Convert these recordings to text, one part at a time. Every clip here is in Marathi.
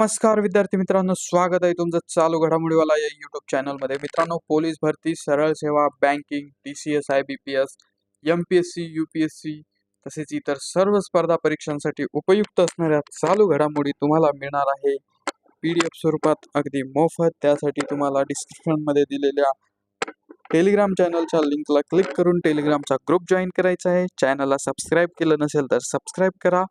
नमस्कार विद्यार्थी मित्रांनो स्वागत आहे तुमचं चालू घडामोडीवाला या युट्यूब चॅनलमध्ये मित्रांनो पोलीस भरती सरळ सेवा banking T C S I B P S M P S C U P S C तसेच इतर सर्व स्पर्धा परीक्षांसाठी उपयुक्त असणाऱ्या चालू घडामोडी तुम्हाला मिळणार आहे. पी डी एफ स्वरूपात अगदी मोफत त्यासाठी तुम्हाला डिस्क्रिप्शनमध्ये दिलेल्या टेलिग्राम चॅनलच्या लिंकला क्लिक करून टेलिग्रामचा ग्रुप जॉईन करायचा आहे. चॅनलला सबस्क्राईब केलं नसेल तर सबस्क्राईब करा.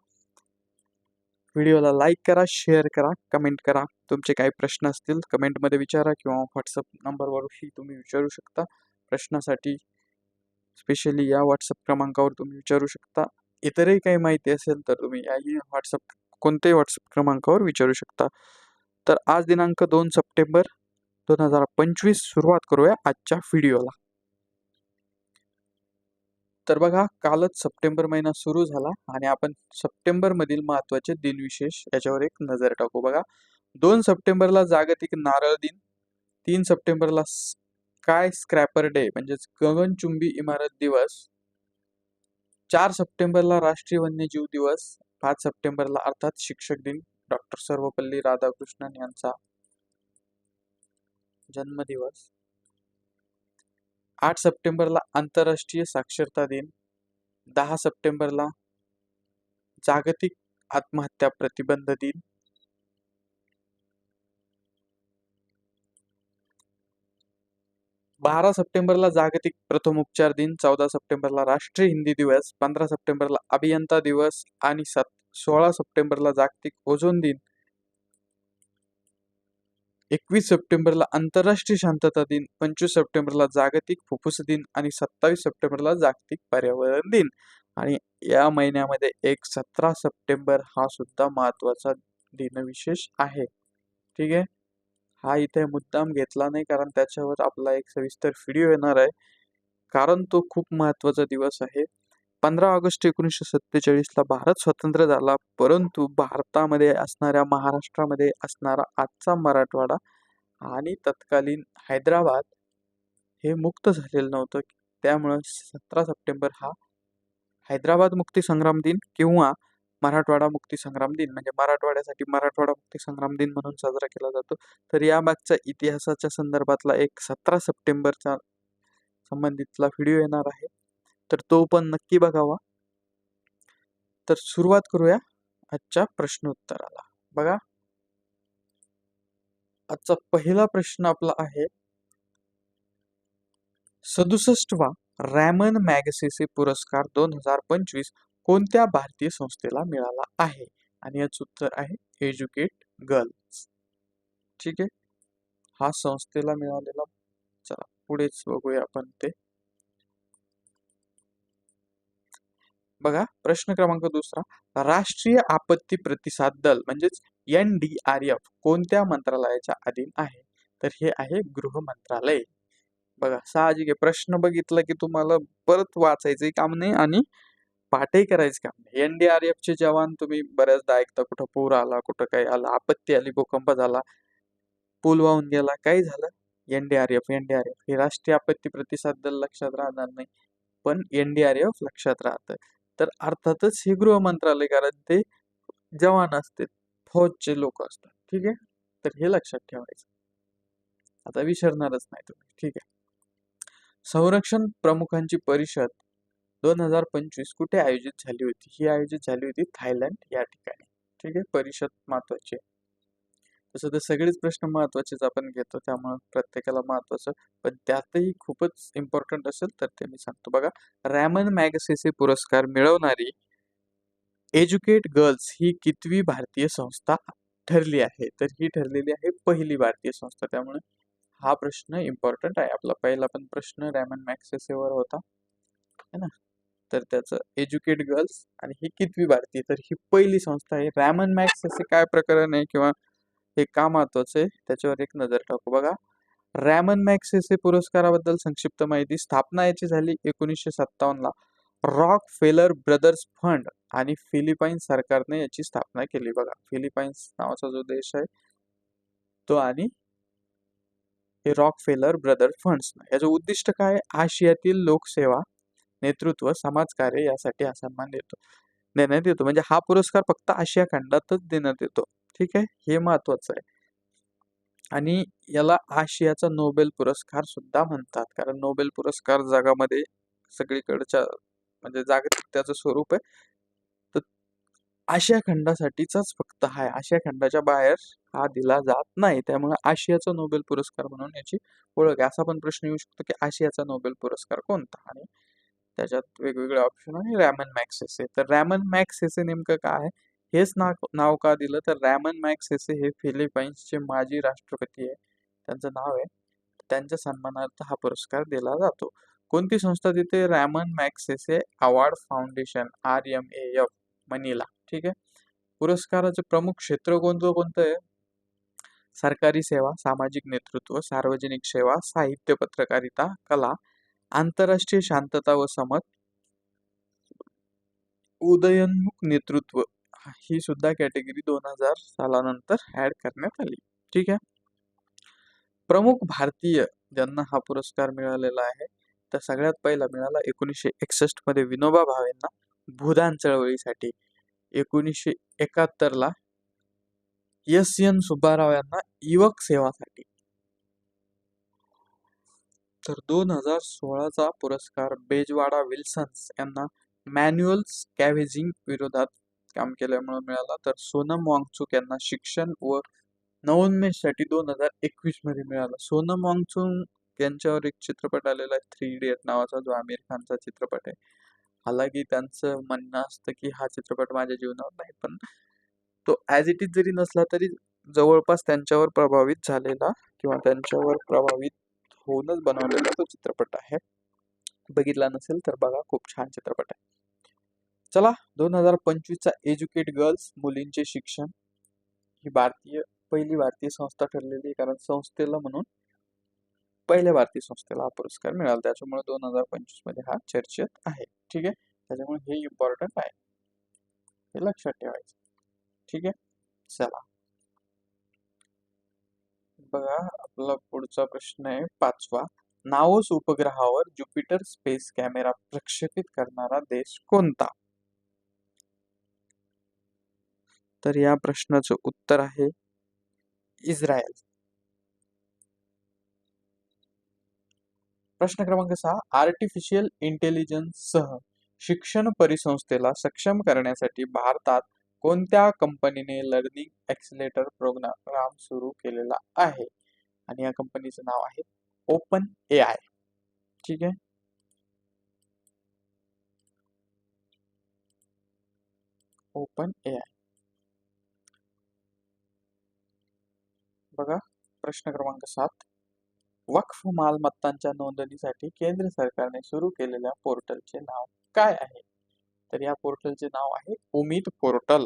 व्हिडिओला लाईक करा शेअर करा कमेंट करा. तुमचे काही प्रश्न असतील कमेंटमध्ये विचारा किंवा व्हॉट्सअप नंबरवरही तुम्ही विचारू शकता. प्रश्नासाठी स्पेशली या व्हॉट्सअप क्रमांकावर तुम्ही विचारू शकता. इतरही काही माहिती असेल तर तुम्ही याही व्हॉट्सअप कोणत्याही व्हॉट्सअप क्रमांकावर विचारू शकता. तर आज दिनांक दोन सप्टेंबर दोन हजार पंचवीस सुरुवात करूया आजच्या व्हिडिओला. तर बघा कालच सप्टेंबर महिना सुरू झाला आणि आपण सप्टेंबर मधील महत्त्वाचे दिनविशेष याच्यावर एक नजर टाकू बघा. दोन सप्टेंबरला जागतिक नारळ दिन तीन सप्टेंबरला स्काय स्क्रॅपर डे म्हणजेच गगनचुंबी इमारत दिवस चार सप्टेंबरला राष्ट्रीय वन्यजीव दिवस पाच सप्टेंबरला अर्थात शिक्षक दिन डॉक्टर सर्वपल्ली राधाकृष्णन यांचा जन्मदिवस. आठ सप्टेंबरला आंतरराष्ट्रीय साक्षरता दिन दहा सप्टेंबरला जागतिक आत्महत्या प्रतिबंध दिन. बारा सप्टेंबरला जागतिक प्रथमोपचार दिन चौदा सप्टेंबरला राष्ट्रीय हिंदी दिवस पंधरा सप्टेंबरला अभियंता दिवस आणि सत सोळा सप्टेंबरला जागतिक ओझोन दिन. एकवीस सप्टेंबरला आंतरराष्ट्रीय शांतता दिन पंचवीस सप्टेंबरला जागतिक फुफ्फुस दिन आणि सत्तावीस सप्टेंबरला जागतिक पर्यावरण दिन. आणि या महिन्यामध्ये एक सतरा सप्टेंबर हा सुद्धा महत्त्वाचा दिनविशेष आहे. ठीक आहे? हा इथे मुद्दाम घेतला नाही कारण त्याच्यावर आपला एक सविस्तर व्हिडिओ येणार आहे. कारण तो खूप महत्त्वाचा दिवस आहे. पंधरा ऑगस्ट एकोणीसशे सत्तेचाळीसला भारत स्वतंत्र झाला. परंतु भारतामध्ये असणाऱ्या महाराष्ट्रामध्ये असणारा आजचा मराठवाडा आणि तत्कालीन हैदराबाद हे मुक्त झालेलं नव्हतं. त्यामुळं सतरा सप्टेंबर हा हैदराबाद मुक्ती संग्राम दिन किंवा मराठवाडा मुक्ती संग्राम दिन म्हणजे मराठवाड्यासाठी मराठवाडा मुक्ती संग्राम दिन म्हणून साजरा केला जातो. तर यामागच्या इतिहासाच्या संदर्भातला एक सतरा सप्टेंबरचा संबंधितला व्हिडिओ येणार आहे. तर तो पण नक्की बघावा. तर सुरुवात करूया आजच्या प्रश्नोत्तराला. बघा. आजचा पहिला प्रश्न आपला आहे. सदुसष्टवा रॅमन मॅगसेसे पुरस्कार दोन हजार पंचवीस कोणत्या भारतीय संस्थेला मिळाला आहे? आणि याचं उत्तर आहे एज्युकेट गर्ल्स. ठीक आहे? हा संस्थेला मिळालेला. चला पुढेच बघूया आपण ते. बघा प्रश्न क्रमांक दुसरा. राष्ट्रीय आपत्ती प्रतिसाद दल म्हणजेच एन डी आर एफ कोणत्या मंत्रालयाच्या अधीन आहे? तर हे आहे गृह मंत्रालय. बघा साहजिक आहे. प्रश्न बघितला की तुम्हाला परत वाचायचंही काम नाही आणि पाठही करायचं काम नाही. एन डी आर चे जवान तुम्ही बऱ्याचदा ऐकता कुठं पूर आला कुठं काही आला आपत्ती आली भूकंप झाला पूल वाहून गेला काही झालं? N D R F N D R F हे राष्ट्रीय आपत्ती प्रतिसाद दल लक्षात राहणार नाही. पण एन डी आर एफ लक्षात राहतं. तर अर्थातच हे गृह मंत्रालय कारण ते जवान असते फौजचे लोक असतात. ठीक आहे? तर हे लक्षात ठेवायचं. आता विसरणारच नाही तुम्ही. ठीक आहे? संरक्षण प्रमुखांची परिषद दोन हजार पंचवीस कुठे आयोजित झाली होती? ही आयोजित झाली होती थायलंड या ठिकाणी. ठीक आहे? परिषद महत्वाची आहे. तसं तर सगळेच प्रश्न महत्त्वाचेच आपण घेतो त्यामुळं प्रत्येकाला महत्त्वाचं. पण त्यातही खूपच इम्पॉर्टंट असेल तर ते मी सांगतो. बघा रॅमन मॅगसेसे पुरस्कार मिळवणारी एज्युकेट गर्ल्स ही कितवी भारतीय संस्था ठरली आहे? तर ही ठरलेली आहे पहिली भारतीय संस्था. त्यामुळे हा प्रश्न इम्पॉर्टंट आहे. आपला पहिला पण प्रश्न रॅमन मॅक्सेसेवर होता. है ना? तर त्याचं एज्युकेट गर्ल्स आणि ही कितवी भारतीय तर ही पहिली संस्था आहे. रॅमन मॅक्सेसे काय प्रकरण आहे? किंवा हे का महत्वाचं आहे? त्याच्यावर एक नजर टाकू. बघा रॅमन मॅक्सेसे पुरस्काराबद्दल संक्षिप्त माहिती स्थापना याची झाली एकोणीसशे सत्तावन्नला रॉक फेलर ब्रदर्स फंड आणि फिलिपाईन्स सरकारने याची स्थापना केली. बघा फिलिपाईन्स नावाचा जो देश आहे तो आणि हे रॉक फेलर ब्रदर फंड्स याचं उद्दिष्ट काय? आशियातील लोकसेवा नेतृत्व समाजकार्य यासाठी हा सन्मान देतो देण्यात येतो. म्हणजे हा पुरस्कार फक्त आशिया खंडातच देण्यात येतो. ठीक आहे? हे महत्वाचं आहे. आणि याला आशियाचा नोबेल पुरस्कार सुद्धा म्हणतात. कारण नोबेल पुरस्कार जगामध्ये सगळीकडच्या म्हणजे जागतिक त्याचं स्वरूप आहे. तर आशिया खंडासाठीचाच फक्त आहे. आशिया खंडाच्या बाहेर हा दिला जात नाही. त्यामुळे आशियाचा नोबेल पुरस्कार म्हणून याची ओळख आहे. असा पण प्रश्न येऊ शकतो की आशियाचा नोबेल पुरस्कार कोणता? आणि त्याच्यात वेगवेगळे ऑप्शन आहे. रॅमन मॅक्सेसे तर रॅमन मॅक्सेसे नेमकं काय आहे? हेच नाव नाव का दिलं? तर रॅमन मॅक्सेसे हे फिलिपाईन्सचे माजी राष्ट्रपती आहे. त्यांचं नाव आहे. त्यांच्या सन्मानार्थ हा पुरस्कार दिला जातो. कोणती संस्था देते Ramon Magsaysay award foundation R M A F Manila. ठीक आहे? पुरस्काराचे प्रमुख क्षेत्र कोणतं कोणतं आहे? सरकारी सेवा सामाजिक नेतृत्व सार्वजनिक सेवा साहित्य पत्रकारिता कला आंतरराष्ट्रीय शांतता व समत उदयोन्मुख नेतृत्व. ही सुद्धा कॅटेगरी दोन हजार सालानंतर ऍड करण्यात आली. ठीक आहे? प्रमुख भारतीय ज्यांना हा पुरस्कार मिळालेला आहे तर सगळ्यात पहिला मिळाला एकोणीसशे एकसष्टमध्ये विनोबा भावेंना भूदान चळवळीसाठी. एकोणीसशे एकाहत्तर ला एस एन सुब्बाराव यांना युवक सेवासाठी. तर दोन हजार सोळाचा पुरस्कार बेजवाडा विल्सन्स यांना मॅन्युअल स्कॅव्हेजिंग विरोधात काम केल्यामुळे मिळाला. तर सोनम वांगचुक यांना शिक्षण व नवोन्मेषसाठी दोन हजार एकवीसमध्ये मिळाला. सोनम वांगचुक यांच्यावर एक चित्रपट आलेला आहे थ्री इडियट नावाचा जो आमिर खानचा चित्रपट आहे. हालाकी त्यांचं म्हणणं असतं की हा चित्रपट माझ्या जीवनावर नाही पण तो ॲज इट इज जरी नसला तरी जवळपास त्यांच्यावर प्रभावित झालेला किंवा त्यांच्यावर प्रभावित होऊनच बनवलेला तो चित्रपट आहे. बघितला नसेल तर बघा खूप छान चित्रपट आहे. चला दोन हजार पंचवीसचा एज्युकेट गर्ल्स मुलींचे शिक्षण ही भारतीय पहिली भारतीय संस्था ठरलेली आहे. कारण संस्थेला म्हणून पहिल्या भारतीय संस्थेला हा पुरस्कार मिळाला. त्याच्यामुळे दोन हजार पंचवीसमध्ये हा चर्चेत आहे. ठीक आहे? त्याच्यामुळे हे इम्पॉर्टंट आहे. हे लक्षात ठेवायचं. ठीक आहे? चला. बघा आपला पुढचा प्रश्न आहे. पाचवा. नाओस उपग्रहावर ज्युपिटर स्पेस कॅमेरा प्रक्षेपित करणारा देश कोणता? तर या प्रश्नाचं उत्तर आहे इस्रायल. प्रश्न क्रमांक सहा आर्टिफिशियल इंटेलिजन्स सह शिक्षण परिसंस्थेला सक्षम करण्यासाठी भारतात कोणत्या कंपनीने लर्निंग एक्सिलेटर प्रोग्राम सुरू केलेला आहे? आणि या कंपनीचं नाव आहे ओपन ए आय ठीक आहे? ओपन ए आय बघा प्रश्न क्रमांक सात. वक्फ मालमत्तांच्या नोंदणीसाठी केंद्र सरकारने सुरू केलेल्या पोर्टलचे नाव काय आहे? तर या पोर्टलचे नाव आहे उमेद पोर्टल.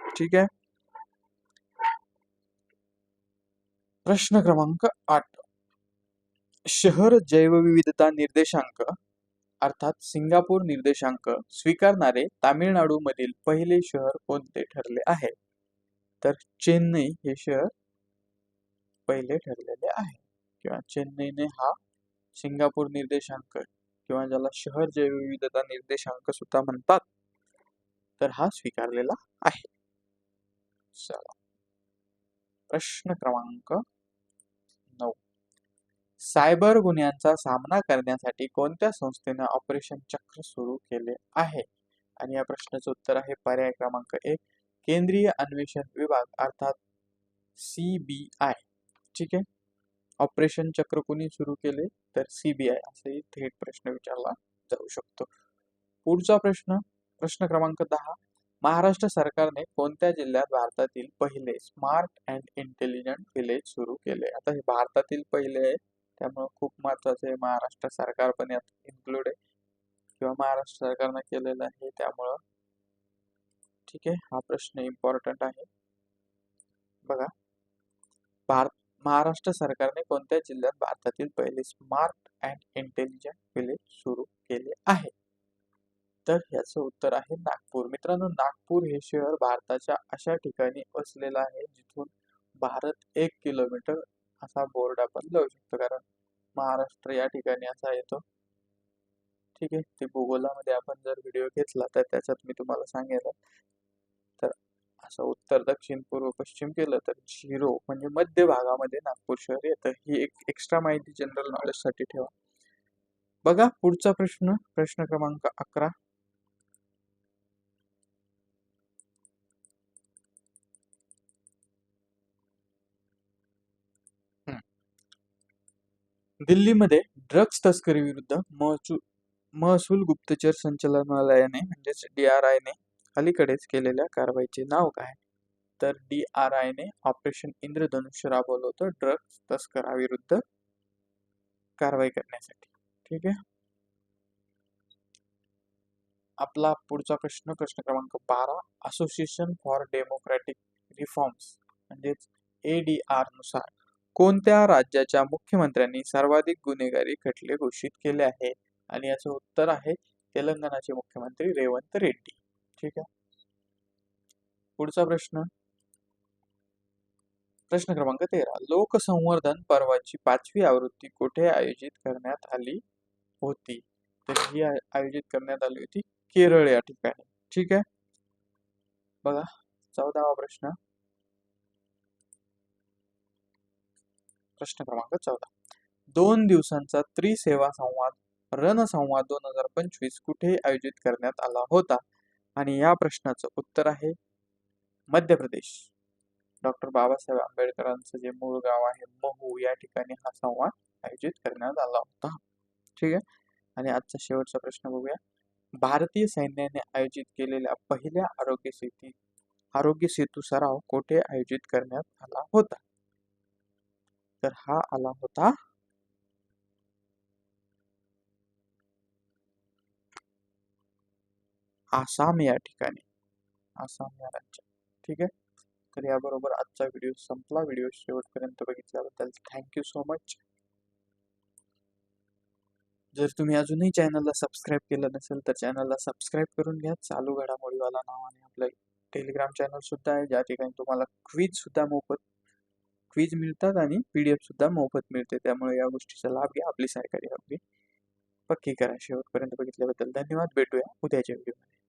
ठीक आहे? प्रश्न क्रमांक आठ. शहर जैवविविधता निर्देशांक अर्थात सिंगापूर निर्देशांक स्वीकारणारे तामिळनाडू मधील पहिले शहर कोणते ठरले आहे? तर चेन्नई हे शहर पहिले ठरलेले आहे. किंवा चेन्नईने हा सिंगापूर निर्देशांक किंवा ज्याला शहर जैवविविधता निर्देशांक सुद्धा म्हणतात तर हा स्वीकारलेला आहे. चला. प्रश्न क्रमांक नऊ. सायबर गुन्ह्यांचा सामना करण्यासाठी कोणत्या संस्थेने ऑपरेशन चक्र सुरू केले आहे? आणि या प्रश्नाचं उत्तर आहे पर्याय क्रमांक एक केंद्रीय अन्वेषण विभाग अर्थात सी बी आय. ठीक आहे. ऑपरेशन चक्र कोणी सुरू केले तर सीबीआय असाही थेट प्रश्न विचारला जाऊ शकतो. पुढचा प्रश्न प्रश्न क्रमांक दहा. महाराष्ट्र सरकारने कोणत्या जिल्ह्यात भारतातील पहिले स्मार्ट अँड इंटेलिजंट विलेज सुरू केले? आता हे भारतातील पहिले आहे त्यामुळे खूप महत्वाचं आहे. महाराष्ट्र सरकार पण यात इन्क्लूड आहे. किंवा महाराष्ट्र सरकारनं केलेलं आहे त्यामुळं ठीक आहे. हा प्रश्न इम्पॉर्टंट आहे. बघा. भारत महाराष्ट्र सरकारने कोणत्या जिल्ह्यात भारतातील पहिले स्मार्ट अँड इंटेलिजंट विलेज सुरू केले आहे? तर याचं उत्तर आहे नागपूर. मित्रांनो नागपूर हे शहर भारताच्या अशा ठिकाणी वसलेलं आहे जिथून भारत एक किलोमीटर असा बोर्ड आपण लावू शकतो. कारण महाराष्ट्र या ठिकाणी असा येतो. ठीक आहे ते भूगोलामध्ये आपण जर व्हिडिओ घेतला तर त्याच्यात मी तुम्हाला सांगेल असं उत्तर दक्षिण पूर्व पश्चिम केलं तर झिरो म्हणजे मध्य भागामध्ये नागपूर शहर येतं. ही एक एक्स्ट्रा माहिती जनरल नॉलेजसाठी ठेवा. बघा पुढचा प्रश्न प्रश्न क्रमांक अकरा. दिल्लीमध्ये ड्रग्स तस्करी विरुद्ध महसूल महसूल गुप्तचर संचालनालयाने म्हणजेच डी आर आयने अलीकडेच केलेल्या कारवाईचे नाव काय? तर डी आर आयने ऑपरेशन इंद्रधनुष्य राबवलं होतं ड्रग्ज तस्कराविरुद्ध कारवाई करण्यासाठी. ठीक आहे? आपला पुढचा प्रश्न प्रश्न क्रमांक बारा असोसिएशन फॉर डेमोक्रॅटिक रिफॉर्म्स म्हणजेच ए डी आरनुसार कोणत्या राज्याच्या मुख्यमंत्र्यांनी सर्वाधिक गुन्हेगारी खटले घोषित केले आहे आणि याचं उत्तर आहे तेलंगणाचे मुख्यमंत्री रेवंत रेड्डी. ठीक आहे. पुढचा प्रश्न. प्रश्न क्रमांक तेरा. लोकसंवर्धन पर्वाची पाचवी आवृत्ती कुठे आयोजित करण्यात आली होती? तर ही आयोजित करण्यात आली होती केरळ या ठिकाणी. ठीक आहे? बघा चौदावा प्रश्न. प्रश्न क्रमांक चौदा. दोन दिवसांचा त्रिसेवा संवाद रणसंवाद दोन हजार पंचवीस कुठे आयोजित करण्यात आला होता? आणि या प्रश्नाचं उत्तर आहे मध्य प्रदेश. डॉक्टर बाबासाहेब आंबेडकरांचं जे मूळ गाव आहे महू या ठिकाणी हा संवाद आयोजित करण्यात आला होता. ठीक आहे? आणि आजचा शेवटचा प्रश्न बघूया. भारतीय सैन्याने आयोजित केलेल्या पहिल्या आरोग्य सेतू आरोग्य सेतू सराव कोठे आयोजित करण्यात आला होता? तर हा आला होता आसाम या ठिकाणी. आसाम या राज्यात. ठीक आहे? तर याबरोबर आजचा व्हिडिओ संपला. व्हिडिओ शेवटपर्यंत बघितल्याबद्दल थँक्यू सो मच जर तुम्ही अजूनही चॅनलला सबस्क्राईब केलं नसेल तर चॅनलला सबस्क्राईब करून घ्या. चालू घडामोडीवाला नावाने आपलं टेलिग्राम चॅनल सुद्धा आहे ज्या ठिकाणी तुम्हाला क्वीज सुद्धा मोफत क्वीज मिळतात आणि पी डी एफ सुद्धा मोफत मिळते. त्यामुळे या गोष्टीचा लाभ घ्या. आपली सरकारी अगदी पक्की करा. शेवटपर्यंत बघितल्याबद्दल धन्यवाद. भेटूया उद्याच्या व्हिडिओमध्ये